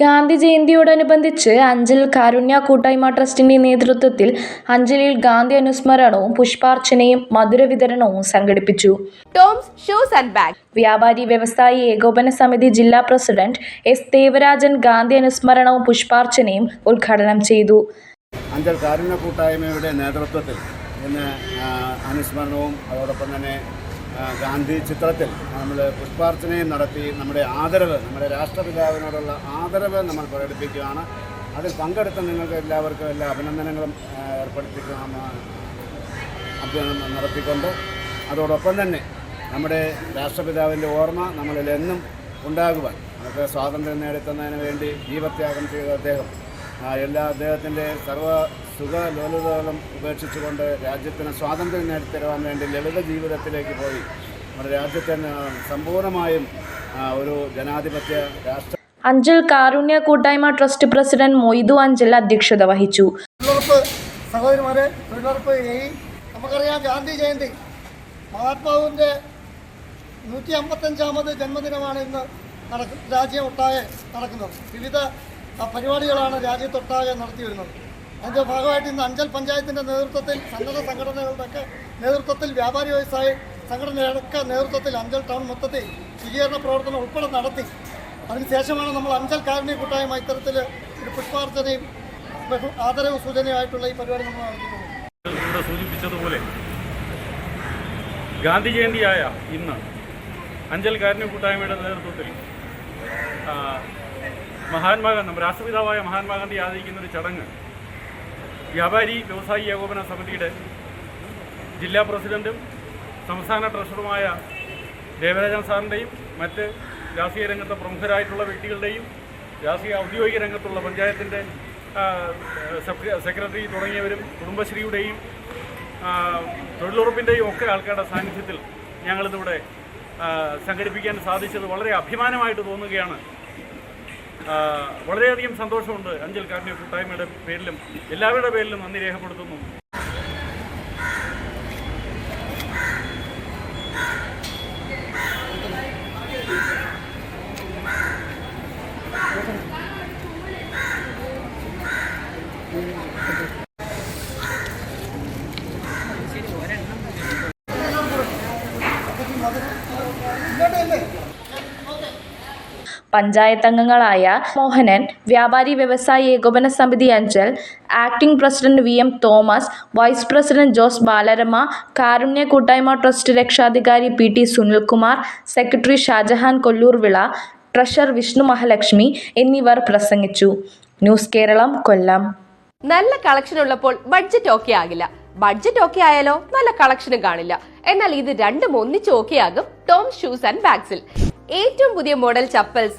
ഗാന്ധി ജയന്തിയോടനുബന്ധിച്ച് അഞ്ചൽ കാരുണ്യ കൂട്ടായ്മ ട്രസ്റ്റിന്റെ നേതൃത്വത്തിൽ അഞ്ചലിൽ ഗാന്ധി അനുസ്മരണവും പുഷ്പാർച്ചനയും മധുര വിതരണവും സംഘടിപ്പിച്ചു. Toms shoes and bag. വ്യാപാരി വ്യവസായി ഏകോപന സമിതി ജില്ലാ പ്രസിഡന്റ് എസ് ദേവരാജൻ ഗാന്ധി അനുസ്മരണവും പുഷ്പാർച്ചനയും ഉദ്ഘാടനം ചെയ്തു. അഞ്ചൽ കാരുണ്യ കൂട്ടായ്മയുടെ നേതൃത്വത്തിൽ ഇന്ന് അനുസ്മരണവും അതോടൊപ്പം തന്നെ ഗാന്ധി ചിത്രത്തിൽ നമ്മൾ പുഷ്പാർച്ചനയും നടത്തി നമ്മുടെ ആദരവ് നമ്മുടെ രാഷ്ട്രപിതാവിനോടുള്ള ആദരവ് നമ്മൾ പ്രകടിപ്പിക്കുകയാണ്. അതിൽ പങ്കെടുത്ത നിങ്ങൾക്ക് എല്ലാവർക്കും എല്ലാ അഭിനന്ദനങ്ങളും ഏർപ്പെടുത്തിക്കാം നടത്തിക്കൊണ്ട്. അതോടൊപ്പം തന്നെ നമ്മുടെ രാഷ്ട്രപിതാവിന്റെ ഓർമ്മ നമ്മളിൽ എന്നും ഉണ്ടാകുവാൻ നമുക്ക് സ്വാതന്ത്ര്യം നേടിത്തന്നതിന് വേണ്ടി ജീവത്യാഗം ചെയ്ത അദ്ദേഹം എല്ലാ അദ്ദേഹത്തിന്റെ സർവ സുഖ ലോലതകളും ഉപേക്ഷിച്ചുകൊണ്ട് രാജ്യത്തിന് സ്വാതന്ത്ര്യം നേടിത്തരുവാൻ വേണ്ടി ലളിത ജീവിതത്തിലേക്ക് പോയി. നമ്മുടെ രാജ്യത്തിന് സമ്പൂർണമായും ഒരു ജനാധിപത്യ രാഷ്ട്ര അഞ്ചൽ കാരുണ്യ കൂട്ടായ്മ ട്രസ്റ്റ് പ്രസിഡന്റ് മൊയ്തു അഞ്ചൽ അധ്യക്ഷത വഹിച്ചു. തൊഴിലുറപ്പ് സഹോദരിമാരെ തൊഴിലുറപ്പ് നമുക്കറിയാം ഗാന്ധി ജയന്തി. മഹാത്മാവിന്റെ നൂറ്റി അമ്പത്തഞ്ചാമത് ജന്മദിനമാണ് ഇന്ന് നടക്കും രാജ്യം ഒട്ടാകെ നടക്കുന്നത്. വിവിധ പരിപാടികളാണ് രാജ്യത്തൊട്ടാകെ നടത്തി വരുന്നത് അതിന്റെ ഭാഗമായിട്ട് ഇന്ന് അഞ്ചൽ പഞ്ചായത്തിന്റെ നേതൃത്വത്തിൽ സന്നദ്ധ സംഘടനകളുടെയൊക്കെ നേതൃത്വത്തിൽ വ്യാപാരി വ്യവസായി സംഘടനയുടെയൊക്കെ നേതൃത്വത്തിൽ അഞ്ചൽ ടൗൺ മൊത്തത്തിൽ ശുചീകരണ പ്രവർത്തനം ഉൾപ്പെടെ നടത്തി. അതിനുശേഷമാണ് നമ്മൾ അഞ്ചൽ കാരുണ്യ കൂട്ടായ്മ ഇത്തരത്തിൽ ഒരു പുഷ്പാർച്ചനയും ആദരവ് സൂചനയായിട്ടുള്ള ഈ പരിപാടി നമ്മൾ സൂചിപ്പിച്ചതുപോലെ ഗാന്ധി ജയന്തിയായ ഇന്ന് അഞ്ചൽ കാരുണ്യ കൂട്ടായ്മയുടെ നേതൃത്വത്തിൽ മഹാത്മാഗാന്ധി നമ്മുടെ രാഷ്ട്രപിതാവായ മഹാത്മാഗാന്ധി ആദരിക്കുന്ന ഒരു ചടങ്ങ്. വ്യാപാരി വ്യവസായി ഏകോപന സമിതിയുടെ ജില്ലാ പ്രസിഡന്റും സംസ്ഥാന ട്രഷററുമായ ദേവരാജൻ സാറിന്റെയും മറ്റ് രാഷ്ട്രീയ രംഗത്തെ പ്രമുഖരായിട്ടുള്ള വ്യക്തികളുടെയും രാഷ്ട്രീയ ഔദ്യോഗിക രംഗത്തുള്ള പഞ്ചായത്തിന്റെ സെക്രട്ടറി തുടങ്ങിയവരും കുടുംബശ്രീയുടെയും തൊഴിലുറപ്പിന്റെയും ഒക്കെ ആൾക്കാരുടെ സാന്നിധ്യത്തിൽ ഞങ്ങളിതിവിടെ സംഘടിപ്പിക്കാൻ സാധിച്ചത് വളരെ അഭിമാനമായിട്ട് തോന്നുകയാണ്. വളരെയധികം സന്തോഷമുണ്ട്. അഞ്ചൽ കാർമിക കൂട്ടായ്മയുടെ പേരിലും എല്ലാവരുടെ പേരിലും നന്ദി രേഖപ്പെടുത്തുന്നു. പഞ്ചായത്ത് അംഗങ്ങളായ മോഹനൻ വ്യാപാരി വ്യവസായി ഏകോപന സമിതി Anchal acting president V M Thomas vice president Jose Balarama കാരുണ്യ കൂട്ടായ്മ ട്രസ്റ്റ് രക്ഷാധികാരി P T Sunilkumar secretary Shajahan Kollur Vila treasurer Vishnu Mahalakshmi എന്നിവർ പ്രസംഗിച്ചു. ന്യൂസ് കേരളം കൊല്ലം. നല്ല കളക്ഷൻ ഉള്ളപ്പോൾ ബഡ്ജറ്റ് ഓക്കെ ആകില്ല. ബഡ്ജറ്റ് ഓക്കെ ആയാലോ നല്ല കളക്ഷനും കാണില്ല. എന്നാൽ ഇത് രണ്ടും ഒന്നിച്ച് ഓക്കെ ആകും ടോം ഷൂസ് ആൻഡ് ബാഗ്സിൽ. ഏറ്റവും പുതിയ model chappals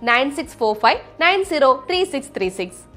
9645